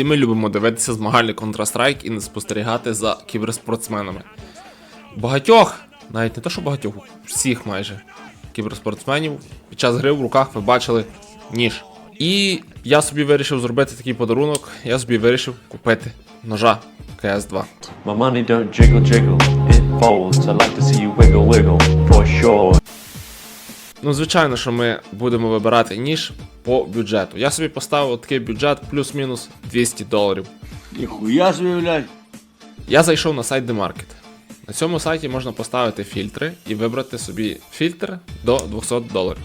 Всі ми любимо дивитися змагальний Counter-Strike і не спостерігати за кіберспортсменами. Багатьох, навіть не то, що багатьох, всіх майже кіберспортсменів під час гри в руках ви бачили ніж. І я собі вирішив зробити такий подарунок. Я собі вирішив купити ножа КС2. My money don't jiggle jiggle, it folds. I like to see you wiggle wiggle, for sure. Ну, звичайно, що ми будемо вибирати ніж по бюджету. Я собі поставив такий бюджет плюс-мінус 200 доларів. Ніхуя собі, блядь. Я зайшов на сайт TheMarket. На цьому сайті можна поставити фільтри і вибрати собі фільтр до 200 доларів.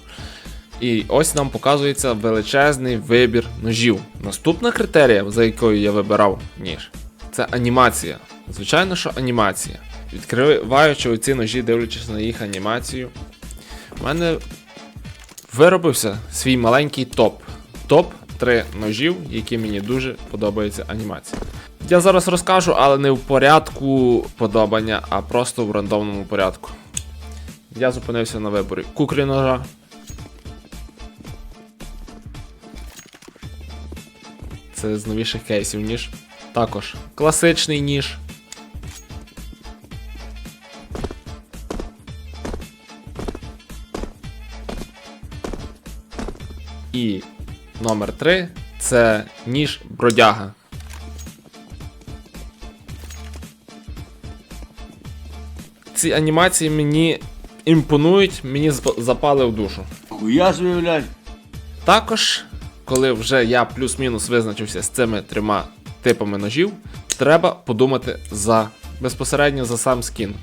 І ось нам показується величезний вибір ножів. Наступна критерія, за якою я вибирав ніж, це анімація. Звичайно, що анімація. Відкриваючи оці ножі, дивлячись на їх анімацію, в мене виробився свій маленький топ. Топ 3 ножів, які мені дуже подобається анімація. Я зараз розкажу, але не в порядку подобання, а просто в рандомному порядку. Я зупинився на виборі куклі ножа. Це з новіших кейсів ніж. Також класичний ніж. І номер 3 це ніж бродяга. Ці анімації мені імпонують, мені запали в душу. Собі, блядь. Також, коли вже я плюс-мінус визначився з цими трьома типами ножів, треба подумати за безпосередньо за сам скін,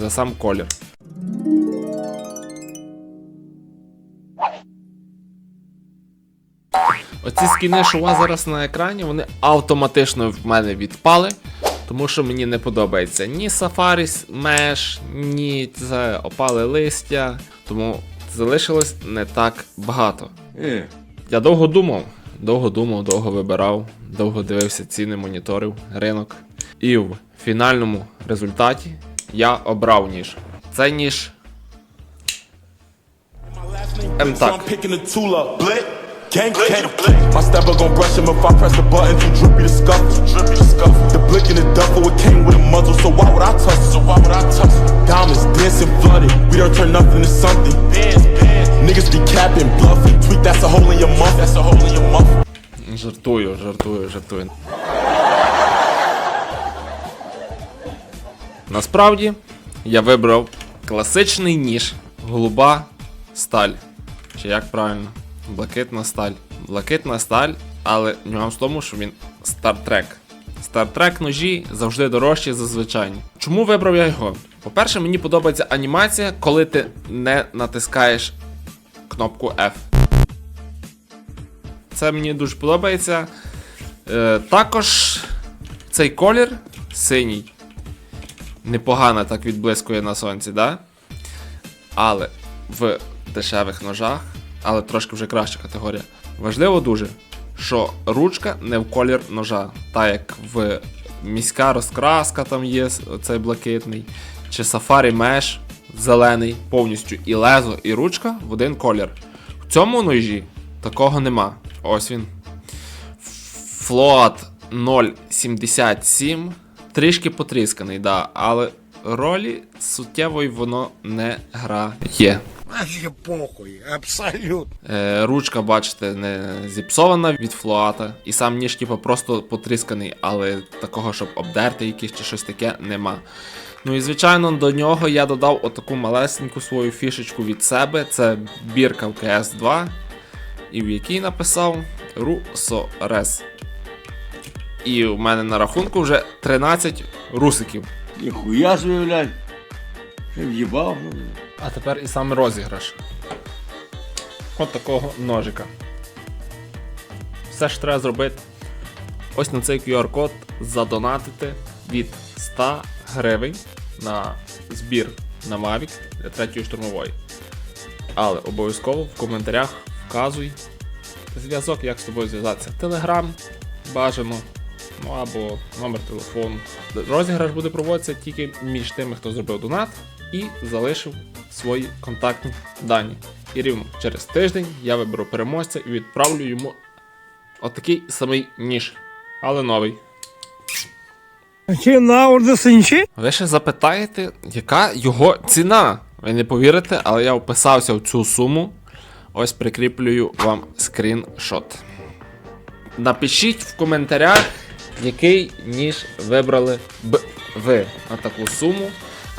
за сам колір. Оці скіни, що у вас зараз на екрані, вони автоматично в мене відпали, тому що мені не подобається ні Safari Mesh, ні це опале листя, тому залишилось не так багато. Е, Я довго думав, довго думав, довго вибирав, довго дивився ціни, моніторив ринок. І в фінальному результаті я обрав ніж. Це ніж. I'm Gang, gang. My stepper gon' brush him if I press the button. Too drippy to scuff. Drippy to scuff. The blick in the duffel, it came with a muzzle. So why would I touch it? So why would I touch it? Diamonds dancing flooded. We don't turn nothing to something. Bands, bands. Niggas be capping, bluffing. Tweet, that's a hole in your muff. That's a hole in your muff. Жартую, жартую, жартую. Насправді я вибрав класичний ніж, голуба сталь. Чи як правильно? Блакитна сталь. Блакитна сталь, але нюанс в тому, що він стартрек. Стартрек ножі завжди дорожчі за звичайні. Чому вибрав я його? По-перше, мені подобається анімація, коли ти не натискаєш кнопку F. Це мені дуже подобається. Е, також цей колір синій. Непогано так відблискує на сонці, да? Але в дешевих ножах, але трошки вже краща категорія. Важливо дуже, що ручка не в колір ножа, так як в міська розкраска там є цей блакитний, чи Safari Mesh зелений повністю і лезо, і ручка в один колір. В цьому ножі такого нема. Ось він. Флот 0.77. Трішки потрісканий, да, але ролі суттєвої воно не грає. Вообще похуй, абсолютно. Е, ручка, бачите, не зіпсована від флоата. І сам ніж, типу, просто потрісканий, але такого, щоб обдерти якийсь чи щось таке, нема. Ну і звичайно, до нього я додав отаку малесеньку свою фішечку від себе. Це бірка в CS2, і в якій написав Русорес. І в мене на рахунку вже 13 русиків. ніхуя блядь. В'їбав. А тепер і саме розіграш. От такого ножика. Все що треба зробити. Ось на цей QR-код задонатити від 100 гривень на збір на Mavic для третьої штурмової. Але обов'язково в коментарях вказуй зв'язок, як з тобою зв'язатися. Телеграм бажано, ну або номер телефону. Розіграш буде проводитися тільки між тими, хто зробив донат і залишив свої контактні дані. І рівно через тиждень я виберу переможця і відправлю йому отакий самий ніж. але новий. Ви ще запитаєте, яка його ціна? Ви не повірите, але я вписався в цю суму. Ось прикріплюю вам скріншот. Напишіть в коментарях, який ніж вибрали б ви на таку суму.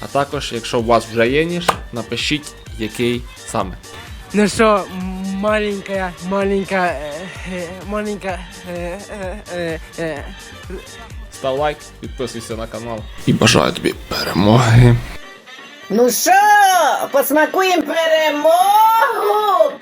А також, якщо у вас вже є ніж, напишіть, який саме. Ну что, маленькая, маленькая, э, э, маленькая, э, э, э, э, Став лайк, підписуйся на канал. І бажаю тобі перемоги. Ну що, посмакуємо перемогу?